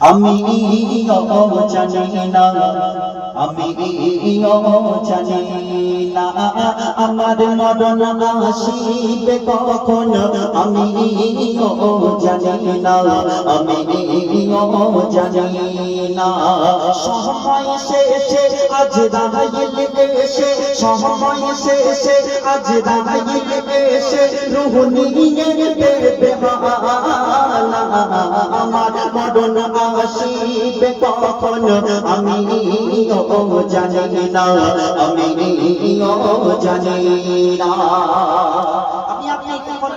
আমি জানি না আমি জানি না আমার মরণ আসিবে কখন? আমি জানি না আমি জানি না সময় শেষে আজ রাইল এসে, সময় শেষে আজ রাইল এসে, রুহ নিয়ে হালা আসিবে কখন আমি জানি না আমি জানি না। আমি আপনি কখন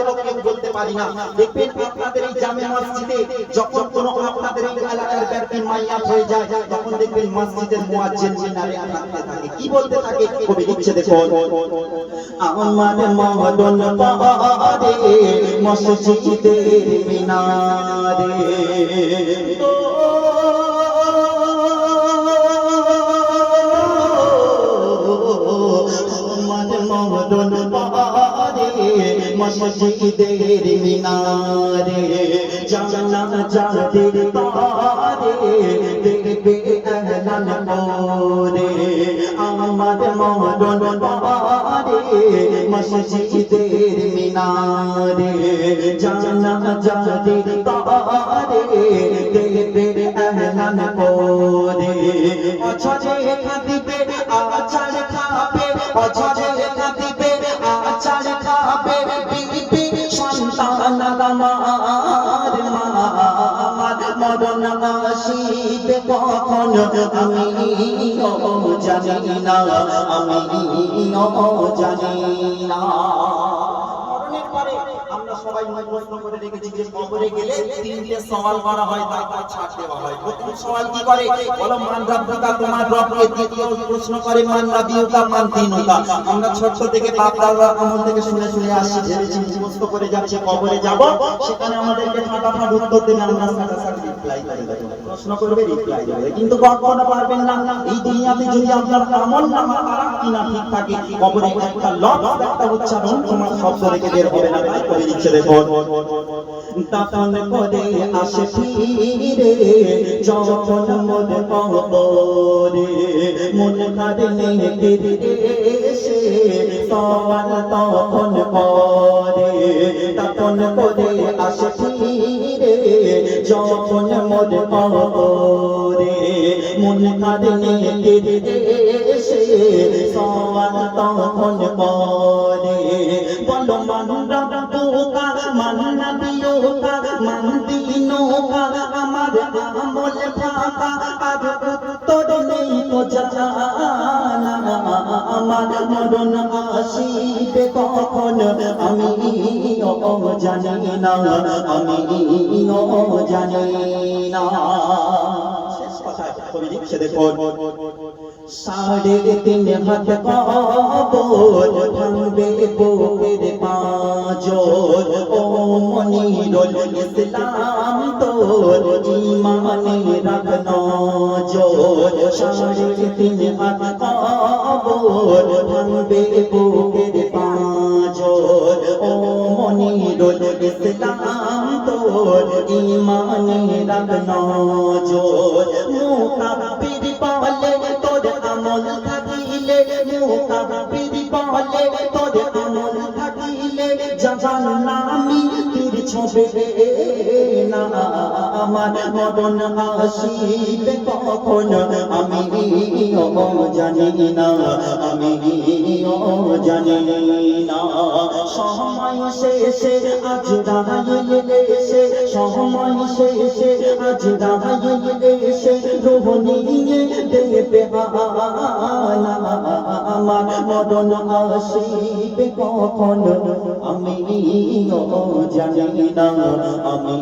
দেব কেউ বলতে পারি না। দেখবেন আপনাদের এই জামে মসজিদে যখন কোন আপনাদের এই এলাকার ব্যক্তি মাইয়াত হয়ে যায়, তখন দেখবেন মসজিদের মুয়াজ্জিন মিনারে থাকতে থাকে। কি বলতে থাকে? কবি লিখছে দেখুন, আমার মদন পারে মসজিদের মিনারে মসজিদের মিনারে জানা যাদের তারে দেখবে এলান করে আমার মদন পারে মসজিদের মিনারে জানা যাদের তারে দেখবে এলান করে অছরে কাঁদিবে, আচার খাবে অছরে আসিবে কখন আমি জানি না আমি জানি না। আমরা থেকে থেকে শুনে শুনে আসছি করে যাচ্ছে, কবরে যাব। সেখানে আমাদেরকে ফাটাফাট উত্তর দেবে, আমরা প্রশ্ন করবে রিপ্লাই দেবে। কিন্তু কখনো পারবেন না। এই দুনিয়াতে যদি আপনার আমল খারাপ কিনা ঠিক থাকে কবরে একটা লফ একটা উচ্চারণ তোমার শব্দ থেকে বের হবে না, তাই করে দিচ্ছে দেখো। তখন করে আসে ফিরে, যখন মন কবরে মন কাঁদলে এসে সওয়াল তখন করে তখন করে আসে যখন মন কবরে মন ফিরে এসে সওয়াল তখন করে বলো মান রাব্বুকা মান নাবিয়ুকা মান দীনুকা আমার আমল ফাঁকা, আর উত্তর নেই তো আমার মরণ আসিবে কখন? আমি জানি না, আমি জানি না। সাড়ে তিন হাত কবর ভাঙবে বুকের পাঁজর। ও মনিরুল ইসলাম তোর কবর ভাঙবে বুকের পাঁজর। ও মনিরুল ইসলাম তোর ইমানে রাখ নজর মুকাব্বির বলে তোর আমল থাকিলে বলে তোর আমল থাকিলে, জাহান্নামি ছবে না, আমার মরণ আসিবে কখন? আমি জানি না, আমি জানি না। সময় শেষে আজ দাঁড়াইলে সময় শেষে আজ দাঁড়াইলে এসে রোহ নিয়ে দেবে আমার মরণ আসিবে কখন আমি জানি না আমি